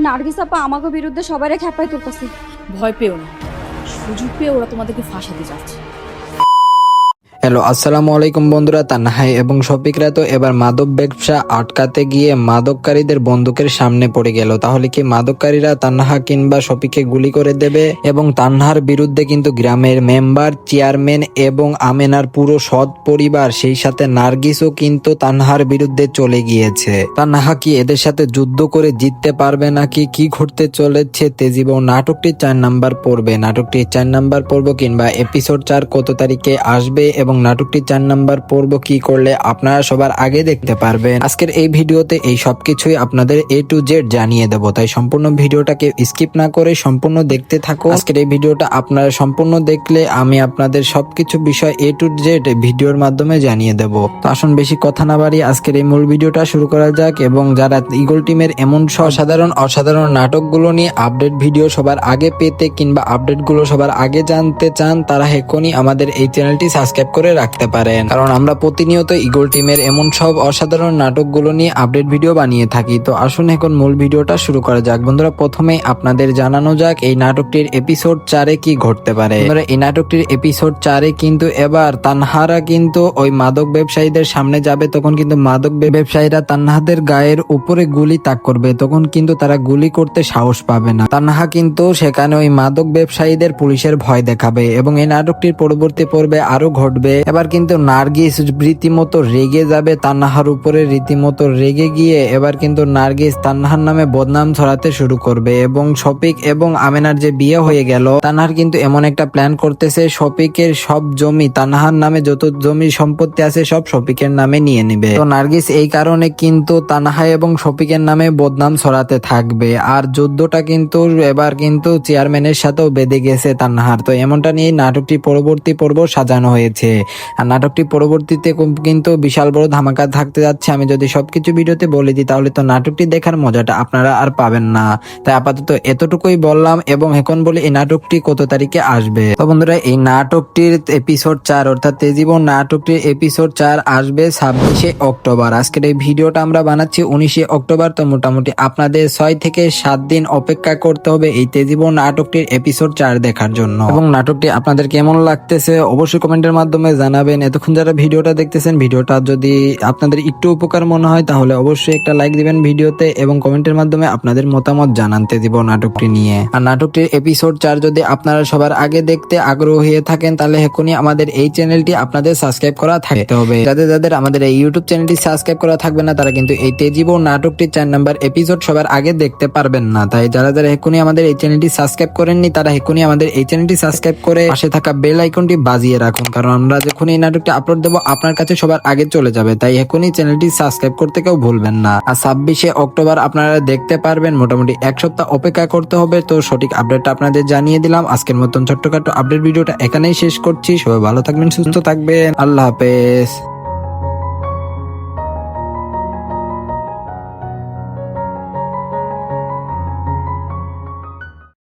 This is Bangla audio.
নার্গিস আপা আমাকে বিরুদ্ধে সবাই খেপাই তুলতেছে। ভয় পেও না। সুযোগ পেয়ে ওরা তোমাদেরকে ফাঁসাতে যাচ্ছে। হ্যালো, আসসালামু আলাইকুম বন্ধুরা তান্নাহাই এবং শফিকরা তো এবার মাদক ব্যবসা আটকাতে গিয়ে মাদককারীদের বন্দুকের সামনে পড়ে গেল। তাহলে কি মাদককারীরা তান্নাহা কিংবা শফিককে গুলি করে দেবে? এবং তান্নাহার বিরুদ্ধে কিন্তু গ্রামের মেম্বার, চেয়ারম্যান এবং আমেনার পুরো সৎ পরিবার, সেই সাথে নার্গিসও কিন্তু তান্নাহার বিরুদ্ধে চলে গিয়েছে। তান্নাহা কি এদের সাথে যুদ্ধ করে জিততে পারবে নাকি কি ঘটতে চলেছে তেজিব নাটকটি চার নাম্বার পড়বে নাটকটি চার নাম্বার পর্ব কিংবা এপিসোড চার কত তারিখে আসবে এবং নাটকটি চার নাম্বার পর্ব কি করলে আপনারা সবার আগে দেখতে পারবেন। আজকের এই ভিডিওতে এই সবকিছুই আপনাদের এ টু জেড জানিয়ে দেবো। তাই সম্পূর্ণ ভিডিওটাকে স্কিপ না করে সম্পূর্ণ দেখতে থাকো। আজকের এই ভিডিওটা আপনারা সম্পূর্ণ দেখলে আমি আপনাদের সবকিছু বিষয় এ টু জেড ভিডিওর মাধ্যমে জানিয়ে দেব। তো আসুন বেশি কথা না বাড়িয়ে আজকের এই মূল ভিডিওটা শুরু করা যাক এবং যারা ইগল টিমের এমন অসাধারণ অসাধারণ নাটকগুলো নিয়ে আপডেট ভিডিও সবার আগে পেতে কিংবা আপডেটগুলো সবার আগে জানতে চান, তারা এখনই আমাদের এই চ্যানেলটি সাবস্ক্রাইব করে রাখতে পারেন। কারণ আমরা প্রতিনিয়ত ইগল টিমের এমন সব অসাধারণ নাটকগুলো নিয়ে আপডেট ভিডিও বানিয়ে থাকি। তো আসুন এখন মূল ভিডিওটা শুরু করা যাক। বন্ধুরা, প্রথমেই আপনাদের জানানো যাক এই নাটকটির এপিসোড চারে কি ঘটতে পারে। এই নাটকটির এপিসোড চারে কিন্তু এবার তানহারা কিন্তু ওই মাদক ব্যবসায়ীদের সামনে যাবে। তখন কিন্তু মাদক ব্যবসায়ীরা তান্নাহাদের গায়ের উপরে গুলি তাক করবে। তখন কিন্তু তারা গুলি করতে সাহস পাবে না। তানহা কিন্তু সেখানে ওই মাদক ব্যবসায়ীদের পুলিশের ভয় দেখাবে। এবং এই নাটকটির পরবর্তী পর্বে আরও ঘটবে। এবার কিন্তু নার্গিস রীতিমতো রেগে যাবে তান্নাহার উপরে। রীতিমতো রেগে গিয়ে এবার কিন্তু নার্গিস তান্নাহার নামে বদনাম ছড়াতে শুরু করবে এবং শফিক এবং আমেনার যে বিয়ে হয়ে গেল, তান্নাহার কিন্তু এমন একটা প্ল্যান করতেছে, শফিকের সব জমি, তান্নাহার নামে যত জমি সম্পত্তি আছে সব শফিকের নামে নিয়ে নিবে। তো নার্গিস এই কারণে কিন্তু তানাহা এবং শফিকের নামে বদনাম ছড়াতে থাকবে। আর যুদ্ধটা কিন্তু এবার কিন্তু চেয়ারম্যানের সাথেও বেঁধে গেছে তান্নাহার। তো এমনটা নিয়ে নাটকটি পরবর্তী পর্ব সাজানো হয়েছে। আর নাটকটি পরবর্তীতে কিন্তু বিশাল বড় ধামাকা থাকতে যাচ্ছে। আমি যদি সবকিছু ভিডিওতে বলে দিই, তাহলে তো নাটকটি দেখার মজাটা আপনারা আর পাবেন না। তাই আপাতত এতটুকুই বললাম এবং এখন বলি এই নাটকটি কত তারিখে আসবে। তো বন্ধুরা, এই নাটকটির এপিসোড চার, অর্থাৎ তেজীবন নাটকটির এপিসোড চার আসবে ছাব্বিশে অক্টোবর। আজকের এই ভিডিওটা আমরা বানাচ্ছি উনিশে অক্টোবর। তো মোটামুটি আপনাদের ছয় থেকে সাত দিন অপেক্ষা করতে হবে এই তেজীবন নাটকটির এপিসোড চার দেখার জন্য। এবং নাটকটি আপনাদের কেমন লাগতেছে, অবশ্যই কমেন্টের মাধ্যমে জানাবেন। এতক্ষণ যারা ভিডিওটা দেখতেছেন, ভিডিওটা যদি আপনাদের একটু উপকার মনে হয়, তাহলে অবশ্যই একটা লাইক দিবেন ভিডিওতে এবং কমেন্টের মাধ্যমে আপনাদের মতামত জানাতে দিব নাটকটি নিয়ে। আর নাটকটির এপিসোড চার যদি আপনারা সবার আগে দেখতে আগ্রহ হয়ে থাকেন, তাহলে এখনই আমাদের এই চ্যানেলটি আপনাদের সাবস্ক্রাইব করা থাকতে হবে। যাদের যাদের আমাদের এই ইউটিউব চ্যানেলটি সাবস্ক্রাইব করা থাকবে না, তারা কিন্তু এই তেজিব নাটকটির চার নাম্বার এপিসোড সবার আগে দেখতে পারবেন না। তাই যারা যারা এখনই আমাদের এই চ্যানেলটি সাবস্ক্রাইব করেননি, তারা এখনই আমাদের এই চ্যানেলটি সাবস্ক্রাইব করে পাশে থাকা বেল আইকনটি বাজিয়ে রাখুন, কারণ আমরা যখন এই নাটকটি আপলোড দেবো, আপনার কাছে সবার আগে চলে যাবে। তাই এখনই চ্যানেলটি সাবস্ক্রাইব করতে কেউ ভুলবেন না। আর ছাব্বিশে অক্টোবর আপনারা দেখতে পারবেন, মোটামুটি এক সপ্তাহ অপেক্ষা করতে হবে। তো সঠিক আপডেটটা আপনাদের জানিয়ে দিলাম। আজকের মতন ছোট্টখাটো আপডেট ভিডিওটা এখানেই শেষ করছি। সবাই ভালো থাকবেন, সুস্থ থাকবেন। আল্লাহ হাফেজ।